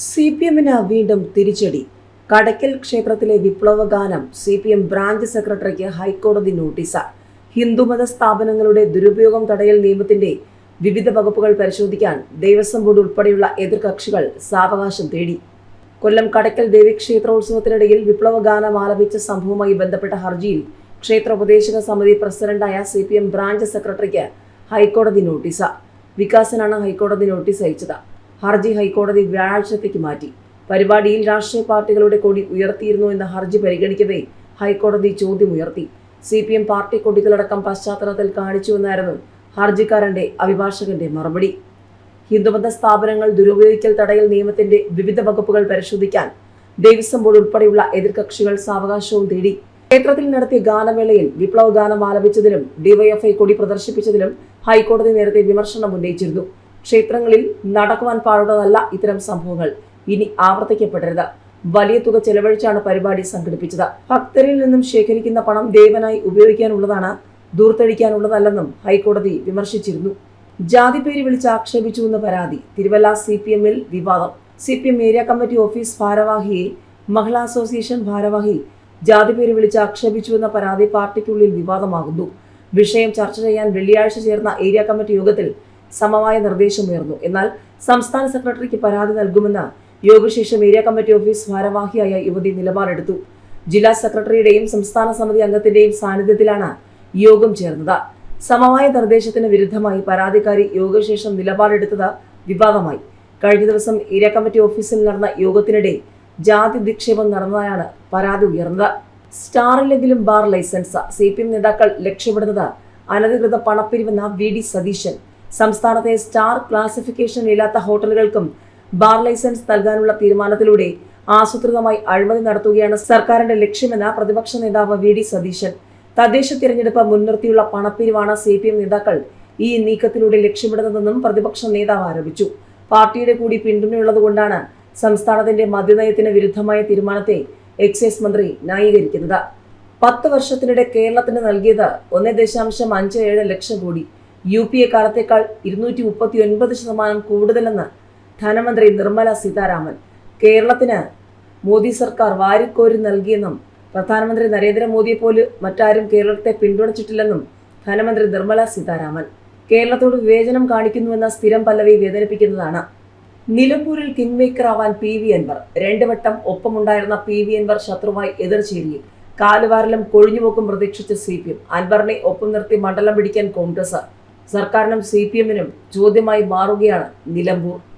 C P എമ്മിന് വീണ്ടും തിരിച്ചടി. കടയ്ക്കൽ ക്ഷേത്രത്തിലെ വിപ്ലവഗാനം സി പി എം ബ്രാഞ്ച് സെക്രട്ടറിക്ക് ഹൈക്കോടതി നോട്ടീസ്. ഹിന്ദുമത സ്ഥാപനങ്ങളുടെ ദുരുപയോഗം തടയൽ നിയമത്തിന്റെ വിവിധ വകുപ്പുകൾ പരിശോധിക്കാൻ ദേവസ്വം ബോർഡ് ഉൾപ്പെടെയുള്ള എതിർകക്ഷികൾ സാവകാശം തേടി. കൊല്ലം കടയ്ക്കൽ ദേവീക്ഷേത്രോത്സവത്തിനിടയിൽ വിപ്ലവഗാനം ആലപിച്ച സംഭവവുമായി ബന്ധപ്പെട്ട ഹർജിയിൽ ക്ഷേത്ര ഉപദേശക സമിതി പ്രസിഡന്റായ സി പി എം ബ്രാഞ്ച് സെക്രട്ടറിക്ക് ഹൈക്കോടതി നോട്ടീസ്. വികാസനാണ് ഹൈക്കോടതി നോട്ടീസ് അയച്ചത്. ഹർജി ഹൈക്കോടതി വ്യാഴാഴ്ചത്തേക്ക് മാറ്റി. പരിപാടിയിൽ രാഷ്ട്രീയ പാർട്ടികളുടെ കൊടി ഉയർത്തിയിരുന്നു എന്ന ഹർജി പരിഗണിക്കവേ ഹൈക്കോടതി ചോദ്യമുയർത്തി സി പി എം പാർട്ടി കൊടികളടക്കം പശ്ചാത്തലത്തിൽ കാണിച്ചുവെന്നായിരുന്നു ഹർജിക്കാരന്റെ അഭിഭാഷകന്റെ മറുപടി. ഹിന്ദുമത സ്ഥാപനങ്ങൾ ദുരുപയോഗിക്കൽ തടയൽ നിയമത്തിന്റെ വിവിധ വകുപ്പുകൾ പരിശോധിക്കാൻ ദേവസ്വം ബോർഡ് ഉൾപ്പെടെയുള്ള എതിർകക്ഷികൾ സാവകാശവും തേടി. ക്ഷേത്രത്തിൽ നടത്തിയ ഗാനവേളയിൽ വിപ്ലവ ഗാനം ആലപിച്ചതിലും ഡിവൈഎഫ്ഐ കൊടി പ്രദർശിപ്പിച്ചതിലും ഹൈക്കോടതി നേരത്തെ വിമർശനം ഉന്നയിച്ചിരുന്നു. ക്ഷേത്രങ്ങളിൽ നടക്കുവാൻ പാടുള്ളതല്ല ഇത്തരം സംഭവങ്ങൾ. ഇനി ആവർത്തിക്കപ്പെടരുത്. വലിയ തുക ചെലവഴിച്ചാണ് പരിപാടി സംഘടിപ്പിച്ചത്. ഭക്തരിൽ നിന്നും ശേഖരിക്കുന്ന പണം ദേവനായി ഉപയോഗിക്കാനുള്ളതാണ് ദൂർത്തടിക്കാനുള്ളതല്ലെന്നും ഹൈക്കോടതി വിമർശിച്ചിരുന്നു. ജാതി പേര് വിളിച്ച് ആക്ഷേപിച്ചുവെന്ന് പരാതി. തിരുവല്ല സി പി എമ്മിൽ വിവാദം. C P M area committee office ഭാരവാഹിയെ മഹിളാ അസോസിയേഷൻ ഭാരവാഹി ജാതി പേര് വിളിച്ച് ആക്ഷേപിച്ചുവെന്ന പരാതി പാർട്ടിക്കുള്ളിൽ വിവാദമാകുന്നു. വിഷയം ചർച്ച ചെയ്യാൻ വെള്ളിയാഴ്ച ചേർന്ന ഏരിയ കമ്മിറ്റി യോഗത്തിൽ സമവായ നിർദ്ദേശമുയർന്നു എന്നാൽ സംസ്ഥാന സെക്രട്ടറിക്ക് പരാതി നൽകുമെന്ന് യോഗശേഷം ഏരിയ കമ്മിറ്റി ഓഫീസ് ഭാരവാഹിയായ യുവതി നിലപാടെടുത്തു. ജില്ലാ സെക്രട്ടറിയുടെയും സംസ്ഥാന സമിതി അംഗത്തിന്റെയും സാന്നിധ്യത്തിലാണ് യോഗം ചേർന്നത്. സമവായ നിർദ്ദേശത്തിന് വിരുദ്ധമായി പരാതിക്കാരി യോഗശേഷം നിലപാടെടുത്തത് വിവാദമായി. കഴിഞ്ഞ ദിവസം ഏരിയ കമ്മിറ്റി ഓഫീസിൽ നടന്ന യോഗത്തിനിടെ ജാതി നിക്ഷേപം നടന്നതായാണ് പരാതി ഉയർന്നത്. സ്റ്റാറിലെങ്കിലും bar licence C P M നേതാക്കൾ ലക്ഷ്യമിടുന്നത് അനധികൃത പണപ്പിരിവെന്ന വി ഡി സതീശൻ സംസ്ഥാനത്തെ സ്റ്റാർ ക്ലാസിഫിക്കേഷൻ ഇല്ലാത്ത ഹോട്ടലുകൾക്കും ബാർ ലൈസൻസ് നൽകാനുള്ള തീരുമാനത്തിലൂടെ ആസൂത്രിതമായി അഴിമതി നടത്തുകയാണ് സർക്കാരിന്റെ ലക്ഷ്യമെന്ന പ്രതിപക്ഷ നേതാവ് വി ഡി സതീശൻ. തദ്ദേശ തിരഞ്ഞെടുപ്പ് മുൻനിർത്തിയുള്ള പണപ്പിരിവാണ് സി പി എം നേതാക്കൾ ഈ നീക്കത്തിലൂടെ ലക്ഷ്യമിടുന്നതെന്നും പ്രതിപക്ഷ നേതാവ് ആരോപിച്ചു. പാർട്ടിയുടെ കൂടി പിന്തുണയുള്ളതുകൊണ്ടാണ് സംസ്ഥാനത്തിന്റെ മദ്യനയത്തിന് വിരുദ്ധമായ തീരുമാനത്തെ എക്സൈസ് മന്ത്രി ന്യായീകരിക്കുന്നത്. പത്ത് വർഷത്തിനിടെ കേരളത്തിന് നൽകിയത് ഒന്ന് ദശാംശം അഞ്ച് ഏഴ് lakh crore. U P A കാലത്തേക്കാൾ ഇരുന്നൂറ്റി മുപ്പത്തി ഒൻപത് ശതമാനം കൂടുതലെന്ന് ധനമന്ത്രി നിർമ്മല സീതാരാമൻ. കേരളത്തിന് മോദി സർക്കാർ വാരിക്കോരി നൽകിയെന്നും പ്രധാനമന്ത്രി നരേന്ദ്രമോദിയെ പോലെ മറ്റാരും കേരളത്തെ പിന്തുണച്ചിട്ടില്ലെന്നും ധനമന്ത്രി നിർമ്മല സീതാരാമൻ. കേരളത്തോട് വിവേചനം കാണിക്കുന്നുവെന്ന സ്ഥിരം പല്ലവി വേദനിപ്പിക്കുന്നതാണ്. നിലമ്പൂരിൽ കിങ് മേക്കർ ആവാൻ പി വി അൻവർ. രണ്ട് വട്ടം ഒപ്പമുണ്ടായിരുന്ന പി വി അൻവർ ശത്രുവായി എതിർചേരിയിൽ കാലുവാരലും കൊഴിഞ്ഞുപോക്കും പ്രതീക്ഷിച്ച സി പി എം. അൻവറിനെ ഒപ്പം നിർത്തി മണ്ഡലം പിടിക്കാൻ കോൺഗ്രസ്. സർക്കാരിനും സി പി എമ്മിനും ചോദ്യമായി മാറുകയാണ് നിലമ്പൂർ.